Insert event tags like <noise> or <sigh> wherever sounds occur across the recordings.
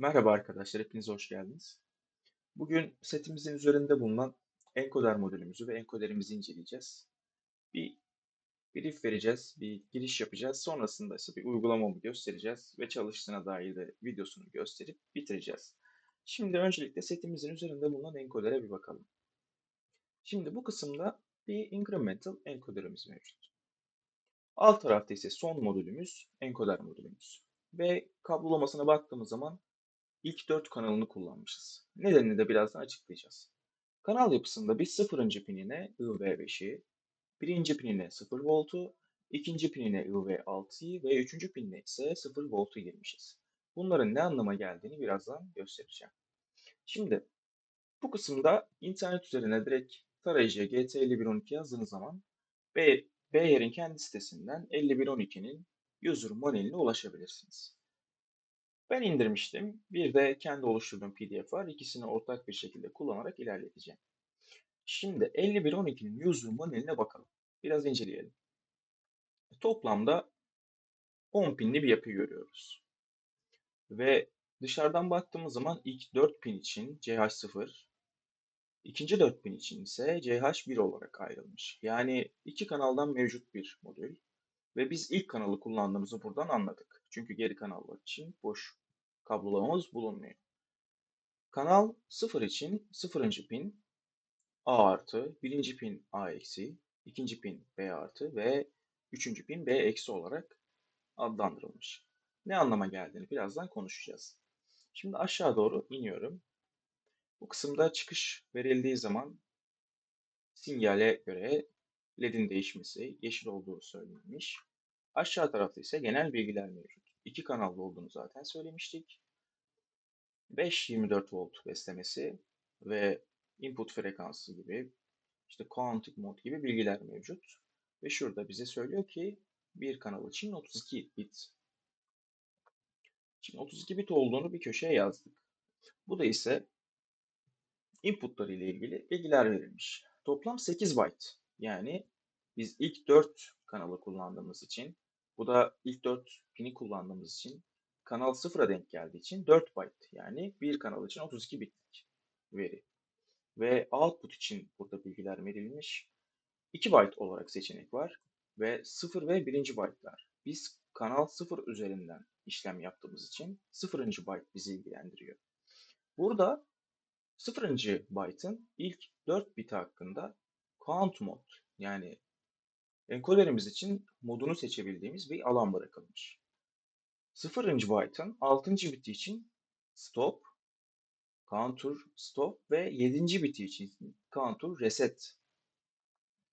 Merhaba arkadaşlar, hepiniz hoş geldiniz. Bugün setimizin üzerinde bulunan encoder modülümüzü ve encoderimizi inceleyeceğiz. Bir brief vereceğiz, bir giriş yapacağız. Sonrasında ise bir uygulamamı göstereceğiz ve çalıştığına dair de videosunu gösterip bitireceğiz. Şimdi öncelikle setimizin üzerinde bulunan encodere bir bakalım. Şimdi bu kısımda bir incremental encoderimiz mevcut. Alt tarafta ise son modülümüz, encoder modülümüz. Ve kablolamasına baktığımız zaman ilk 4 kanalını kullanmışız. Nedenini de birazdan açıklayacağız. Kanal yapısında biz 0. pinine IV5'i, birinci pinine 0 voltu, ikinci pinine IV6'yı ve üçüncü pinine ise 0 voltu girmişiz. Bunların ne anlama geldiğini birazdan göstereceğim. Şimdi bu kısımda internet üzerine direkt tarayıcıya GT5112 yazdığınız zaman B, Beyer'in kendi sitesinden 5112'nin user manual'ine ulaşabilirsiniz. Ben indirmiştim. Bir de kendi oluşturduğum PDF var. İkisini ortak bir şekilde kullanarak ilerleteceğim. Şimdi 51.12'nin user manual'ine bakalım. Biraz inceleyelim. Toplamda 10 pinli bir yapı görüyoruz. Ve dışarıdan baktığımız zaman ilk 4 pin için CH0, ikinci 4 pin için ise CH1 olarak ayrılmış. Yani iki kanaldan mevcut bir modül. Ve biz ilk kanalı kullandığımızı buradan anladık. Çünkü geri kanallar için boş kablolamamız bulunmuyor. Kanal 0 için 0. pin A artı, 1. pin A eksi, 2. pin B artı ve 3. pin B eksi olarak adlandırılmış. Ne anlama geldiğini birazdan konuşacağız. Şimdi aşağı doğru iniyorum. Bu kısımda çıkış verildiği zaman sinyale göre LED'in değişmesi, yeşil olduğu söylenmiş. Aşağı tarafta ise genel bilgiler mevcut. İki kanallı olduğunu zaten söylemiştik. 5-24 volt beslemesi ve input frekansı gibi işte quantic mod gibi bilgiler mevcut. Ve şurada bize söylüyor ki bir kanal için 32 bit. Şimdi 32 bit olduğunu bir köşeye yazdık. Bu da ise inputları ile ilgili bilgiler verilmiş. Toplam 8 byte. Yani biz ilk 4 kanalı kullandığımız için bu da ilk 4 pini kullandığımız için kanal 0'a denk geldiği için 4 byte yani bir kanal için 32 bitlik veri. Ve output için burada bilgiler verilmiş. 2 byte olarak seçenek var ve 0 ve 1. byte'lar. Biz kanal 0 üzerinden işlem yaptığımız için 0. byte bizi ilgilendiriyor. Burada 0. byte'ın ilk 4 biti hakkında count mod yani encoderimiz için modunu seçebildiğimiz bir alan bırakılmış. 0. byte'ın 6. biti için stop, counter stop ve 7. biti için counter reset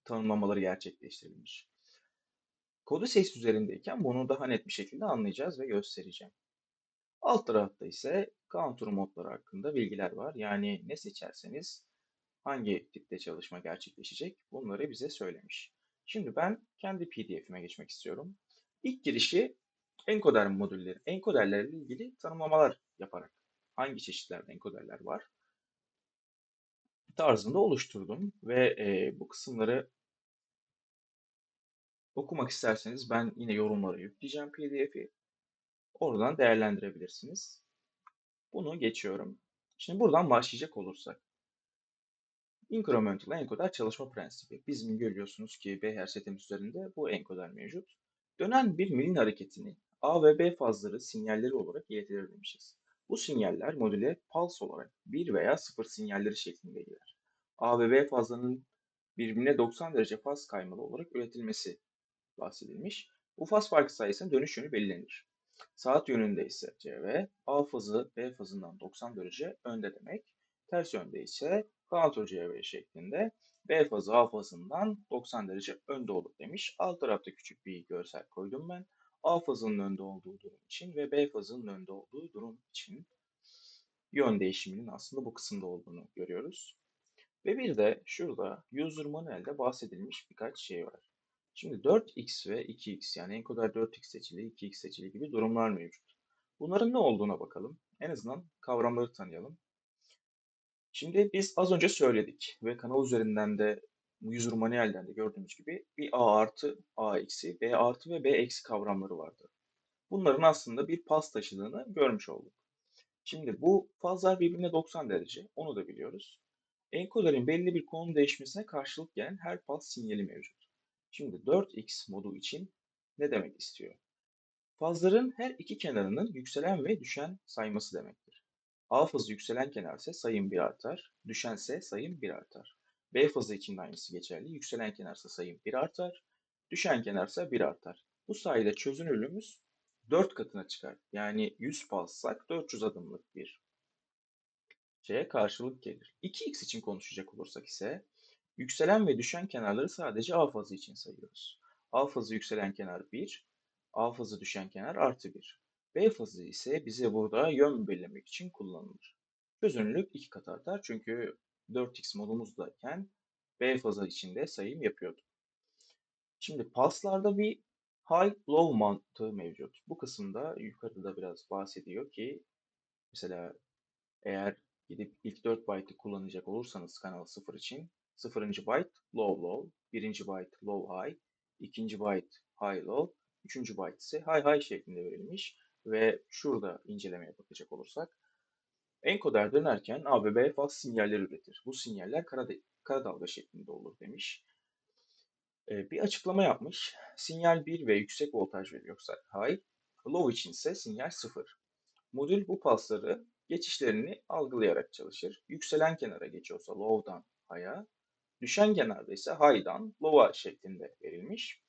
tanımlamaları gerçekleştirilmiş. Kodu ses üzerindeyken bunu daha net bir şekilde anlayacağız ve göstereceğim. Alt tarafta ise counter modları hakkında bilgiler var. Yani ne seçerseniz hangi tipte çalışma gerçekleşecek bunları bize söylemiş. Şimdi ben kendi PDF'ime geçmek istiyorum. İlk girişi encoder modülleri, encoderlerle ilgili tanımlamalar yaparak hangi çeşitlerde encoderler var tarzında oluşturdum ve e, bu kısımları okumak isterseniz ben yine yorumlara yükleyeceğim PDF'i. Oradan değerlendirebilirsiniz. Bunu geçiyorum. Şimdi buradan başlayacak olursak. Incremental encoder çalışma prensibi. Bizim görüyorsunuz ki BHR setimiz üzerinde bu encoder mevcut. Dönen bir milin hareketini A ve B fazları sinyalleri olarak iletilir demişiz. Bu sinyaller modüle pulse olarak 1 veya 0 sinyalleri şeklinde gelir. A ve B fazlarının birbirine 90 derece faz kaymalı olarak üretilmesi bahsedilmiş. Bu faz farkı sayesinde dönüş yönü belirlenir. Saat yönünde ise CV, A fazı B fazından 90 derece önde demek. Ters yönde ise Counter CV şeklinde B fazı A fazından 90 derece önde olur demiş. Alt tarafta küçük bir görsel koydum ben. A fazının önde olduğu durum için ve B fazının önde olduğu durum için yön değişiminin aslında bu kısımda olduğunu görüyoruz. Ve bir de şurada user manual'de bahsedilmiş birkaç şey var. Şimdi 4x ve 2x yani encoder 4x seçili, 2x seçili gibi durumlar mevcut. Bunların ne olduğuna bakalım. En azından kavramları tanıyalım. Şimdi biz az önce söyledik ve kanal üzerinden de user manuelden de gördüğümüz gibi bir A artı, A eksi, B artı ve B eksi kavramları vardı. Bunların aslında bir pas taşıdığını görmüş olduk. Şimdi bu fazlar birbirine 90 derece. Onu da biliyoruz. Encoder'in belli bir konum değişmesine karşılık gelen her pulse sinyali mevcut. Şimdi 4x modu için ne demek istiyor? Fazların her iki kenarının yükselen ve düşen sayması demektir. A fazı yükselen kenarsa sayım 1 artar, düşense sayım 1 artar. B fazı için de aynısı geçerli. Yükselen kenarsa sayım 1 artar, düşen kenarsa 1 artar. Bu sayede çözünürlüğümüz 4 katına çıkar. Yani 100 pulssak 400 adımlık bir şeye karşılık gelir. 2x için konuşacak olursak ise yükselen ve düşen kenarları sadece A fazı için sayıyoruz. A fazı yükselen kenar 1, A fazı düşen kenar artı 1. B fazı ise bize burada yön belirlemek için kullanılır. Çözünürlük 2 kat artar çünkü 4x modumuzdayken B fazı içinde sayım yapıyordu. Şimdi pulse'larda bir high-low mantığı mevcut. Bu kısımda yukarıda da biraz bahsediyor ki mesela eğer gidip ilk 4 byte'ı kullanacak olursanız kanal 0 için 0. byte low low, 1. byte low high, 2. byte high low, 3. byte ise high high şeklinde verilmiş ve şurada incelemeye bakacak olursak encoder dönerken A ve B faz sinyaller üretir. Bu sinyaller kara, kara dalga şeklinde olur demiş. Ee, bir açıklama yapmış. Sinyal 1 ve yüksek voltaj veriyorsa high, low için ise sinyal 0. Modül bu pulsları geçişlerini algılayarak çalışır. Yükselen kenara geçiyorsa low'dan high'a, düşen kenarda ise high'dan low'a şeklinde verilmiş.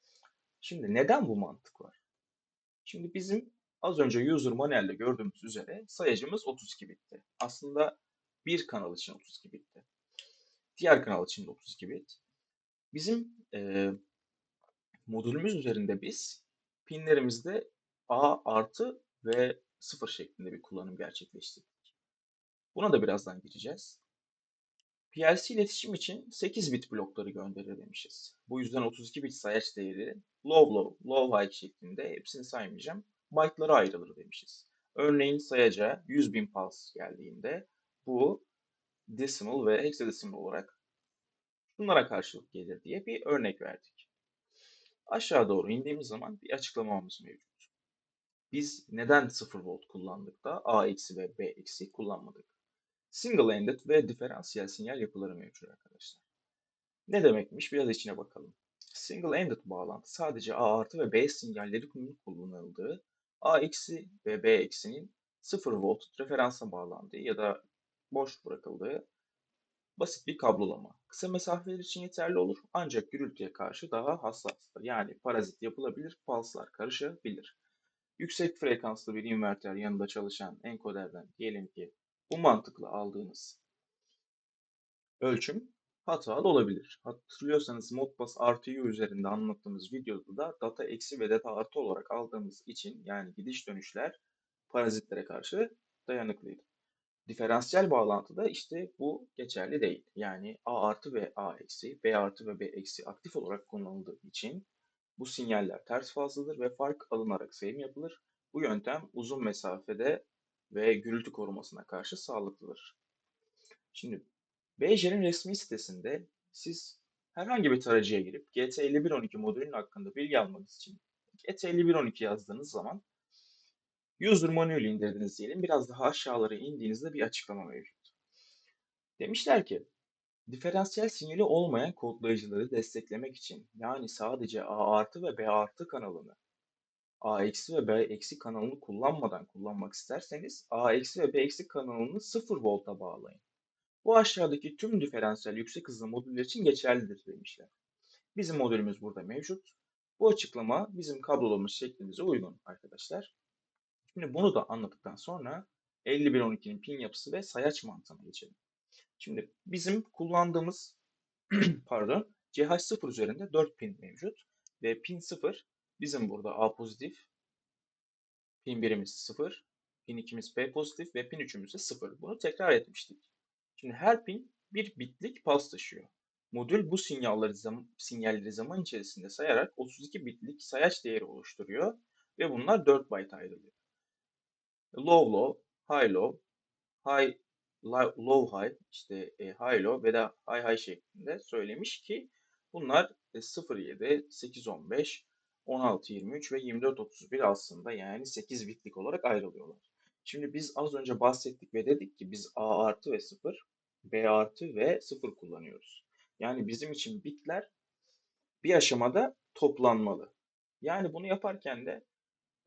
Şimdi neden bu mantık var? Şimdi bizim az önce user manuelde gördüğümüz üzere sayacımız 32 bitti. Aslında bir kanal için 32 bitti. Diğer kanal için de 32 bit. Bizim e, modülümüz üzerinde biz pinlerimizde A artı ve 0 şeklinde bir kullanım gerçekleştirdik. Buna da birazdan gireceğiz. PLC iletişim için 8 bit blokları gönderir demişiz. Bu yüzden 32 bit sayaç değeri low low, low high şeklinde hepsini saymayacağım. Byte'lara ayrılır demişiz. Örneğin sayaca 100 bin pulse geldiğinde bu decimal ve hexadecimal olarak bunlara karşılık gelir diye bir örnek verdik. Aşağı doğru indiğimiz zaman bir açıklamamız mevcut. Biz neden 0 volt kullandık da A eksi ve B eksi kullanmadık? Single-ended ve diferansiyel sinyal yapıları mevcut arkadaşlar. Ne demekmiş? Biraz içine bakalım. Single-ended bağlantı sadece A artı ve B sinyalleri kullanıldığı A eksi ve B eksinin 0 volt referansa bağlandığı ya da boş bırakıldığı basit bir kablolama. Kısa mesafeler için yeterli olur ancak gürültüye karşı daha hassastır. Yani parazit yapılabilir, pulslar karışabilir. Yüksek frekanslı bir inverter yanında çalışan enkoderden diyelim ki bu mantıkla aldığınız ölçüm hatalı olabilir. Hatırlıyorsanız Modbus RTU üzerinde anlattığımız videoda da data eksi ve data artı olarak aldığımız için yani gidiş dönüşler parazitlere karşı dayanıklıydı. Diferansiyel bağlantıda işte bu geçerli değil. Yani A artı ve A eksi, B artı ve B eksi aktif olarak kullanıldığı için bu sinyaller ters fazladır ve fark alınarak sayım yapılır. Bu yöntem uzun mesafede ve gürültü korumasına karşı sağlıklıdır. Şimdi Bejer'in resmi sitesinde siz herhangi bir tarayıcıya girip GT5112 modülünün hakkında bilgi almanız için GT5112 yazdığınız zaman user manual indirdiniz diyelim. Biraz daha aşağılara indiğinizde bir açıklama mevcut. Demişler ki diferansiyel sinyali olmayan kodlayıcıları desteklemek için yani sadece A artı ve B artı kanalını A eksi ve B eksi kanalını kullanmadan kullanmak isterseniz A eksi ve B eksi kanalını 0 volta bağlayın. Bu aşağıdaki tüm diferansiyel yüksek hızlı modüller için geçerlidir demişler. Bizim modülümüz burada mevcut. Bu açıklama bizim kablolama şeklimize uygun arkadaşlar. Şimdi bunu da anlattıktan sonra 5112'nin pin yapısı ve sayaç mantığına geçelim. Şimdi bizim kullandığımız <clears throat> pardon CH0 üzerinde 4 pin mevcut ve pin 0 bizim burada A pozitif, pin 1'imiz 0, pin 2'miz B pozitif ve pin 3'ümüz de 0. Bunu tekrar etmiştik. Şimdi her pin bir bitlik pulse taşıyor. Modül bu sinyalleri, zam sinyalleri zaman içerisinde sayarak 32 bitlik sayaç değeri oluşturuyor ve bunlar 4 byte ayrılıyor. Low low, high low, high low high, işte e, high low ve de high high şeklinde söylemiş ki bunlar 07, 815, 1623 ve 2431 aslında yani 8 bitlik olarak ayrılıyorlar. Şimdi biz az önce bahsettik ve dedik ki biz A artı ve 0, B artı ve 0 kullanıyoruz. Yani bizim için bitler bir aşamada toplanmalı. Yani bunu yaparken de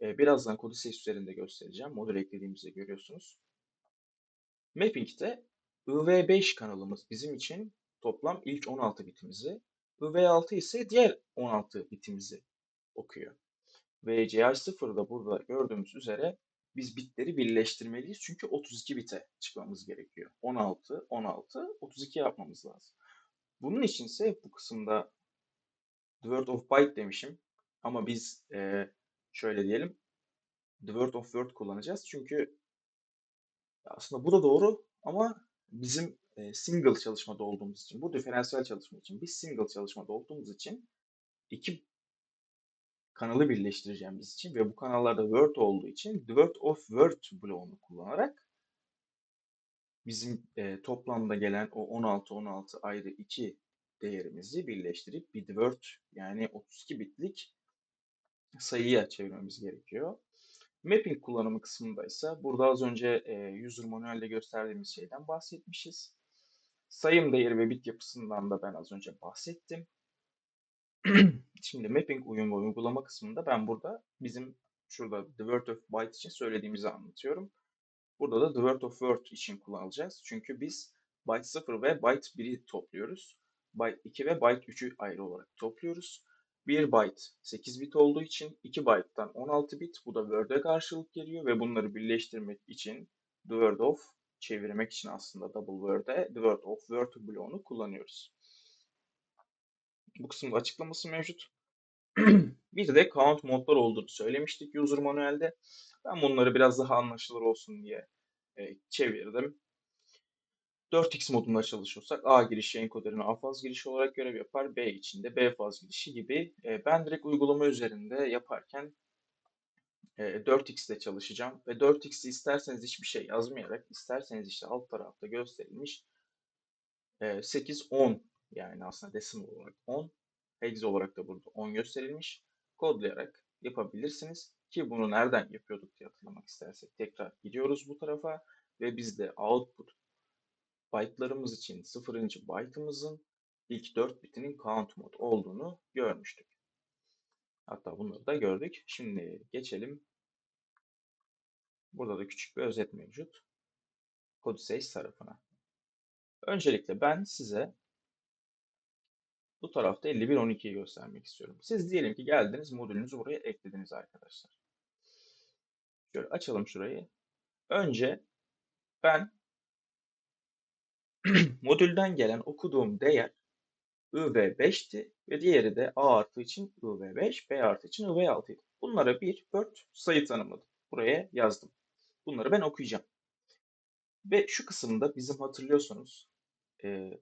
e, birazdan kodu ses üzerinde göstereceğim. Modül eklediğimizde görüyorsunuz. Mapping'de IV5 kanalımız bizim için toplam ilk 16 bitimizi, IV6 ise diğer 16 bitimizi okuyor. Ve CH0'da burada gördüğümüz üzere biz bitleri birleştirmeliyiz. Çünkü 32 bite çıkmamız gerekiyor. 16, 16, 32 yapmamız lazım. Bunun içinse bu kısımda word of byte demişim. Ama biz e, şöyle diyelim the word of word kullanacağız. Çünkü aslında bu da doğru ama bizim e, single çalışmada olduğumuz için, bu diferansiyel çalışma için, biz single çalışmada olduğumuz için iki kanalı birleştireceğimiz için ve bu kanallarda Word olduğu için Word of Word bloğunu kullanarak bizim e, toplamda gelen o 16 16 ayrı iki değerimizi birleştirip bir Word yani 32 bitlik sayıya çevirmemiz gerekiyor. Mapping kullanımı kısmında ise burada az önce e, user manuelde gösterdiğimiz şeyden bahsetmişiz. Sayım değeri ve bit yapısından da ben az önce bahsettim. <clears throat> Şimdi mapping uyum ve uygulama kısmında ben burada bizim şurada the word of byte için söylediğimizi anlatıyorum. Burada da the word of word için kullanacağız. Çünkü biz byte 0 ve byte 1'i topluyoruz. Byte 2 ve byte 3'ü ayrı olarak topluyoruz. 1 byte 8 bit olduğu için 2 byte'dan 16 bit bu da word'e karşılık geliyor ve bunları birleştirmek için the word of çevirmek için aslında double word'e the word of word bloğunu kullanıyoruz. Bu kısımda açıklaması mevcut. <clears throat> bir de count modlar olduğunu söylemiştik user manuelde. Ben bunları biraz daha anlaşılır olsun diye e, çevirdim. 4x modunda çalışıyorsak A girişi enkoderine A faz girişi olarak görev yapar. B içinde B faz girişi gibi. E, ben direkt uygulama üzerinde yaparken e, 4x ile çalışacağım. Ve 4x'i isterseniz hiçbir şey yazmayarak, isterseniz işte alt tarafta gösterilmiş e, 8, 10 yani aslında decimal olarak 10. Hex olarak da burada 10 gösterilmiş. Kodlayarak yapabilirsiniz. Ki bunu nereden yapıyorduk diye hatırlamak istersek tekrar gidiyoruz bu tarafa ve bizde output byte'larımız için 0. byte'ımızın ilk 4 bitinin count mod olduğunu görmüştük. Hatta bunları da gördük. Şimdi geçelim. Burada da küçük bir özet mevcut. Codesys tarafına. Öncelikle ben size bu tarafta 51.12'yi göstermek istiyorum. Siz diyelim ki geldiniz modülünüzü buraya eklediniz arkadaşlar. Şöyle açalım şurayı. Önce ben <clears throat> modülden gelen okuduğum değer IV5'ti ve diğeri de A artı için IV5, B artı için IV6 idi. Bunlara bir word sayı tanımladım. Buraya yazdım. Bunları ben okuyacağım. Ve şu kısımda bizim hatırlıyorsanız e,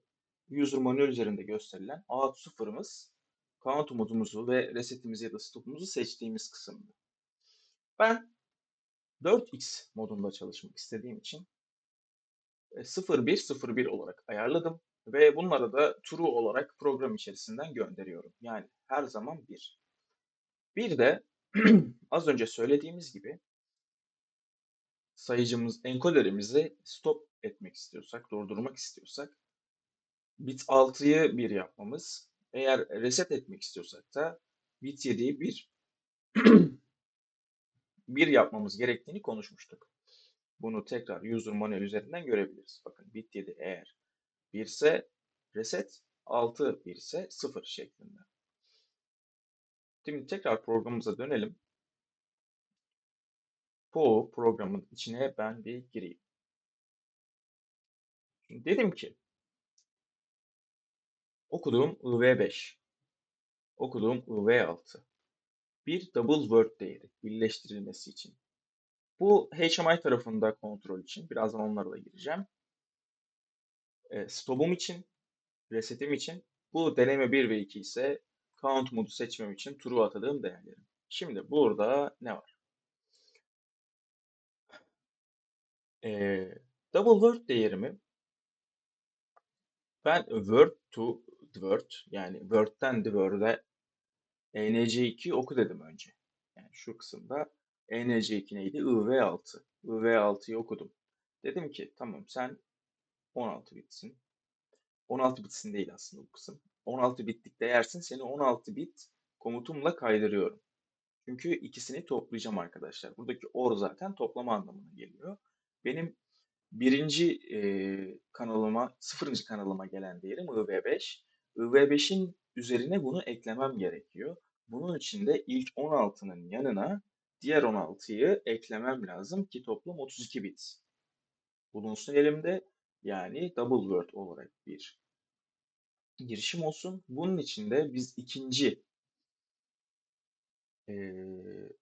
user manual üzerinde gösterilen A sıfırımız count modumuzu ve resetimizi ya da stopumuzu seçtiğimiz kısımdı. Ben 4x modunda çalışmak istediğim için 0101 olarak ayarladım ve bunları da true olarak program içerisinden gönderiyorum. Yani her zaman 1. Bir de <clears throat> az önce söylediğimiz gibi sayıcımız, enkoderimizi stop etmek istiyorsak, durdurmak istiyorsak bit 6'yı 1 yapmamız, eğer reset etmek istiyorsak da bit 7'yi 1 1 yapmamız gerektiğini konuşmuştuk. Bunu tekrar user manual üzerinden görebiliriz. Bakın bit 7 eğer 1 ise reset, 6 1 ise 0 şeklinde. Şimdi tekrar programımıza dönelim. Bu programın içine ben bir gireyim. Şimdi dedim ki okuduğum IV5, okuduğum IV6 bir double word değeri birleştirilmesi için. Bu HMI tarafında kontrol için. Birazdan onlara da gireceğim. E, stop'um için, resetim için. Bu deneme 1 ve 2 ise count modu seçmem için true atadığım değerlerim. Şimdi burada ne var? E, double word değerimi ben word to word yani word'den the word'e ENC2 oku dedim önce. Yani şu kısımda ENC2 neydi? IV6. V6'yı okudum. Dedim ki tamam sen 16 bitsin. 16 bitsin değil aslında bu kısım. 16 bitlik değersin. Seni 16 bit komutumla kaydırıyorum. Çünkü ikisini toplayacağım arkadaşlar. Buradaki OR zaten toplama anlamına geliyor. Benim birinci e, kanalıma, sıfırıncı kanalıma gelen değerim IV5. IV5'in üzerine bunu eklemem gerekiyor. Bunun için de ilk 16'nın yanına diğer 16'yı eklemem lazım ki toplam 32 bit bulunsun elimde. Yani double word olarak bir girişim olsun. Bunun için de biz ikinci e,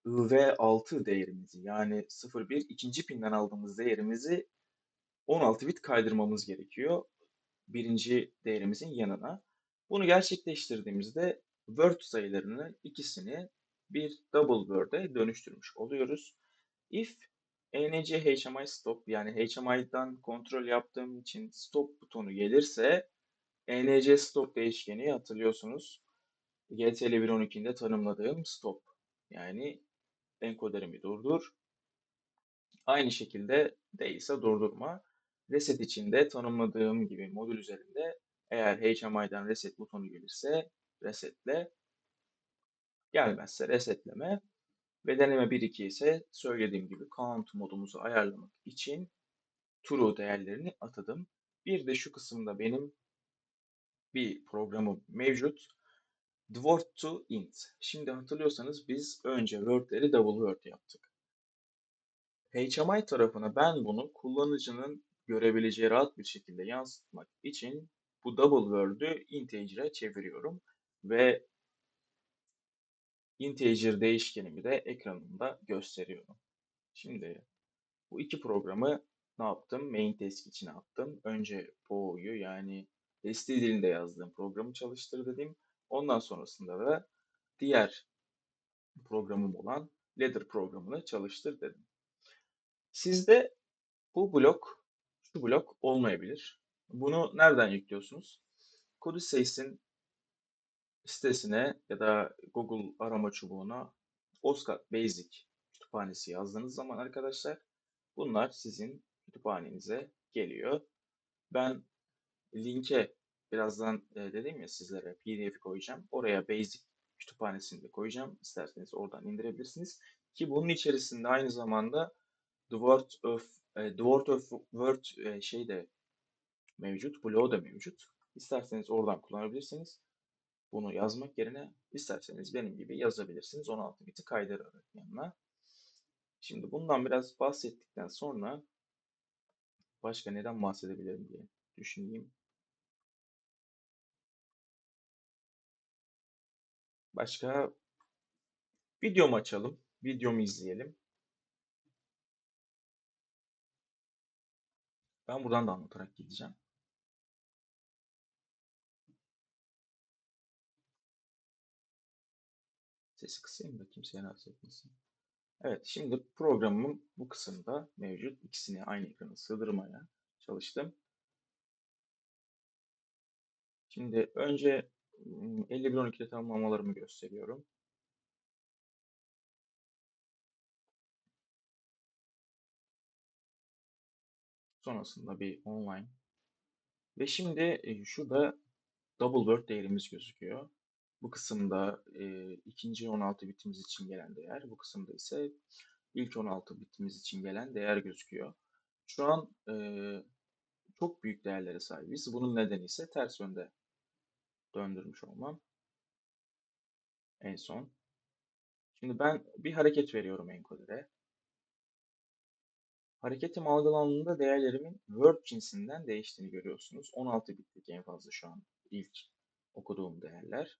IV6 değerimizi yani 01 ikinci pinden aldığımız değerimizi 16 bit kaydırmamız gerekiyor. Birinci değerimizin yanına. Bunu gerçekleştirdiğimizde word sayılarını ikisini bir double word'e dönüştürmüş oluyoruz. If enc HMI stop yani HMI'dan kontrol yaptığım için stop butonu gelirse enc stop değişkeni hatırlıyorsunuz. GTL 1.12'de tanımladığım stop. Yani enkoderimi durdur. Aynı şekilde değilse durdurma. Reset için de tanımladığım gibi modül üzerinde eğer HMI'den reset butonu gelirse resetle, gelmezse resetleme ve deneme 1-2 ise söylediğim gibi count modumuzu ayarlamak için true değerlerini atadım. Bir de şu kısımda benim bir programım mevcut. Dword to int. Şimdi hatırlıyorsanız biz önce word'leri double word yaptık. HMI tarafına ben bunu kullanıcının görebileceği rahat bir şekilde yansıtmak için bu double word'ü integer'e çeviriyorum ve integer değişkenimi de ekranımda gösteriyorum. Şimdi bu iki programı ne yaptım? Main task içine attım. Önce Po'yu yani ST dilinde yazdığım programı çalıştır dedim. Ondan sonrasında da diğer programım olan ladder programını çalıştır dedim. Sizde bu blok, şu blok olmayabilir. Bunu nereden yüklüyorsunuz? Codispace'in sitesine ya da Google arama çubuğuna Oscar Basic kütüphanesi yazdığınız zaman arkadaşlar bunlar sizin kütüphanenize geliyor. Ben linke birazdan e, dedim ya sizlere PDF koyacağım. Oraya Basic kütüphanesini de koyacağım. İsterseniz oradan indirebilirsiniz. Ki bunun içerisinde aynı zamanda The Word of, e, The Word of Word e, şey mevcut. Blog da mevcut. İsterseniz oradan kullanabilirsiniz. Bunu yazmak yerine isterseniz benim gibi yazabilirsiniz. 16 biti kaydırarak yanına. Şimdi bundan biraz bahsettikten sonra başka neden bahsedebilirim diye düşüneyim. Başka videomu açalım. Videomu izleyelim. Ben buradan da anlatarak gideceğim. Sesi kısayım da kimseye rahatsız etmesin. Evet, şimdi programım bu kısımda mevcut. İkisini aynı ekrana sığdırmaya çalıştım. Şimdi önce 51.12'de tamamlamalarımı gösteriyorum. Sonrasında bir online. Ve şimdi e, şurada double word değerimiz gözüküyor. Bu kısımda e, ikinci 16 bitimiz için gelen değer. Bu kısımda ise ilk 16 bitimiz için gelen değer gözüküyor. Şu an e, çok büyük değerlere sahibiz. Bunun nedeni ise ters yönde döndürmüş olmam. En son. Şimdi ben bir hareket veriyorum encoder'e. Hareketim algılandığında değerlerimin Word cinsinden değiştiğini görüyorsunuz. 16 bitlik en fazla şu an ilk okuduğum değerler.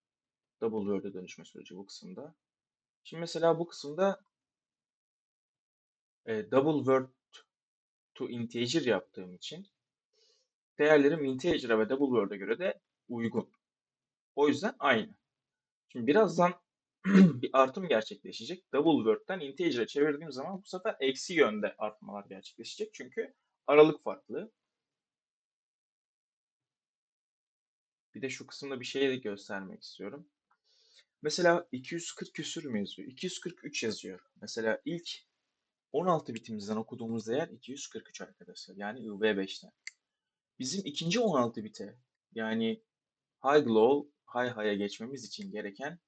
Double Word'e dönüşme süreci bu kısımda. Şimdi mesela bu kısımda e, Double Word to Integer yaptığım için değerlerim Integer'a ve Double Word'e göre de uygun. O yüzden aynı. Şimdi birazdan <clears throat> bir artım gerçekleşecek. Double Word'den Integer'a çevirdiğim zaman bu sefer eksi yönde artmalar gerçekleşecek. Çünkü aralık farklı. Bir de şu kısımda bir şey de göstermek istiyorum. Mesela 240 küsür mü yazıyor? 243 yazıyor. Mesela ilk 16 bitimizden okuduğumuz değer 243 arkadaşlar. Yani IV5'ten. Bizim ikinci 16 bite yani high low high high'a geçmemiz için gereken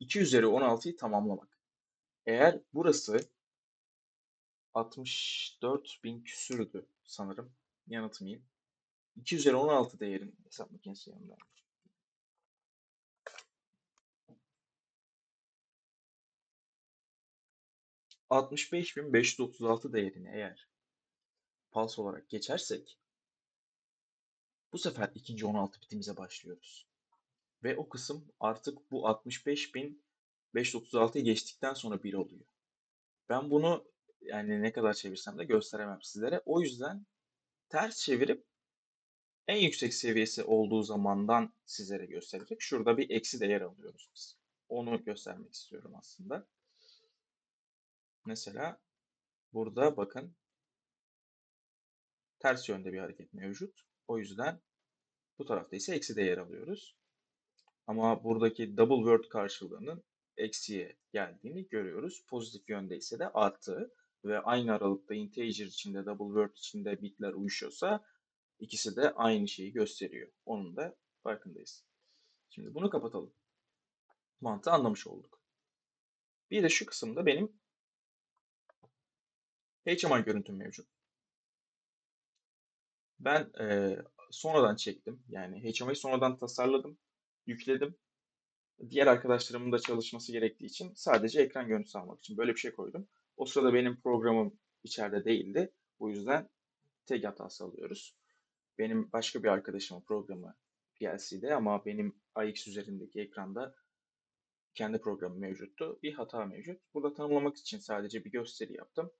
2 üzeri 16'yı tamamlamak. Eğer burası 64 bin küsürdü sanırım. Yanıltmayayım. 2 üzeri 16 değerin hesap makinesi yanında. 65.536 değerini eğer pals olarak geçersek bu sefer ikinci 16 bitimize başlıyoruz. Ve o kısım artık bu 65.536'yı geçtikten sonra 1 oluyor. Ben bunu yani ne kadar çevirsem de gösteremem sizlere. O yüzden ters çevirip en yüksek seviyesi olduğu zamandan sizlere gösterecek. Şurada bir eksi değer alıyoruz biz. Onu göstermek istiyorum aslında. Mesela burada bakın ters yönde bir hareket mevcut. O yüzden bu tarafta ise eksi değer alıyoruz. Ama buradaki double word karşılığının eksiye geldiğini görüyoruz. Pozitif yönde ise de arttığı ve aynı aralıkta integer içinde double word içinde bitler uyuşuyorsa ikisi de aynı şeyi gösteriyor. Onun da farkındayız. Şimdi bunu kapatalım. Mantığı anlamış olduk. Bir de şu kısımda benim HMI görüntüm mevcut. Ben e, sonradan çektim. Yani HMI'yi sonradan tasarladım, yükledim. Diğer arkadaşlarımın da çalışması gerektiği için sadece ekran görüntüsü almak için böyle bir şey koydum. O sırada benim programım içeride değildi. Bu yüzden tek hatası alıyoruz. Benim başka bir arkadaşımın programı PLC'de ama benim AX üzerindeki ekranda kendi programı mevcuttu. Bir hata mevcut. Burada tanımlamak için sadece bir gösteri yaptım.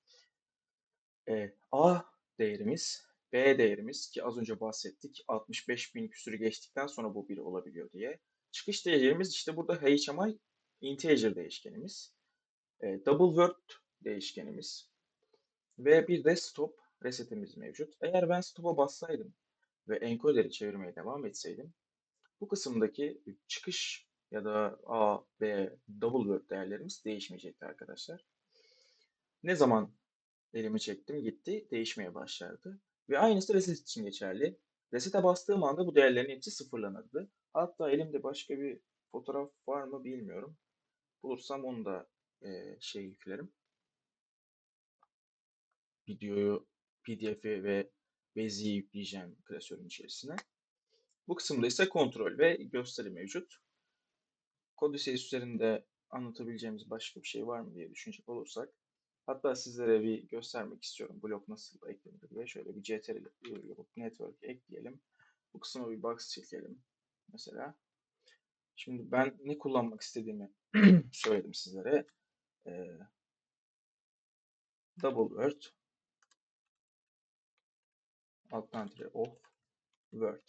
E, A değerimiz, B değerimiz ki az önce bahsettik 65 bin küsürü geçtikten sonra bu 1 olabiliyor diye. Çıkış değerimiz işte burada HMI integer değişkenimiz. E, double word değişkenimiz. Ve bir de stop resetimiz mevcut. Eğer ben stop'a bassaydım ve encoder'i çevirmeye devam etseydim bu kısımdaki çıkış ya da A, B, double word değerlerimiz değişmeyecekti arkadaşlar. Ne zaman elimi çektim gitti değişmeye başlardı. Ve aynısı reset için geçerli. Reset'e bastığım anda bu değerlerin hepsi sıfırlanırdı. Hatta elimde başka bir fotoğraf var mı bilmiyorum. Bulursam onu da e, şey yüklerim. Videoyu PDF'i ve Bezi'yi yükleyeceğim klasörün içerisine. Bu kısımda ise kontrol ve gösteri mevcut. Codesys üzerinde anlatabileceğimiz başka bir şey var mı diye düşünecek olursak. Hatta sizlere bir göstermek istiyorum. Blok nasıl eklenir diye. Şöyle bir CTRL network ekleyelim. Bu kısma bir box çekelim. Mesela. Şimdi ben ne kullanmak istediğimi <clears throat> söyledim sizlere. Ee, double word alttan of word.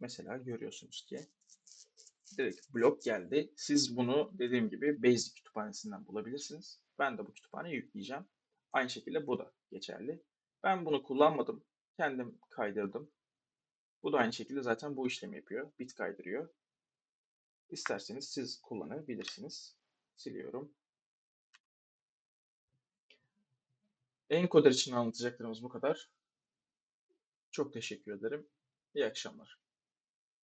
Mesela görüyorsunuz ki direkt blok geldi. Siz bunu dediğim gibi Basic kütüphanesinden bulabilirsiniz. Ben de bu kütüphaneyi yükleyeceğim. Aynı şekilde bu da geçerli. Ben bunu kullanmadım. Kendim kaydırdım. Bu da aynı şekilde zaten bu işlemi yapıyor. Bit kaydırıyor. İsterseniz siz kullanabilirsiniz. Siliyorum. Encoder için anlatacaklarımız bu kadar. Çok teşekkür ederim. İyi akşamlar.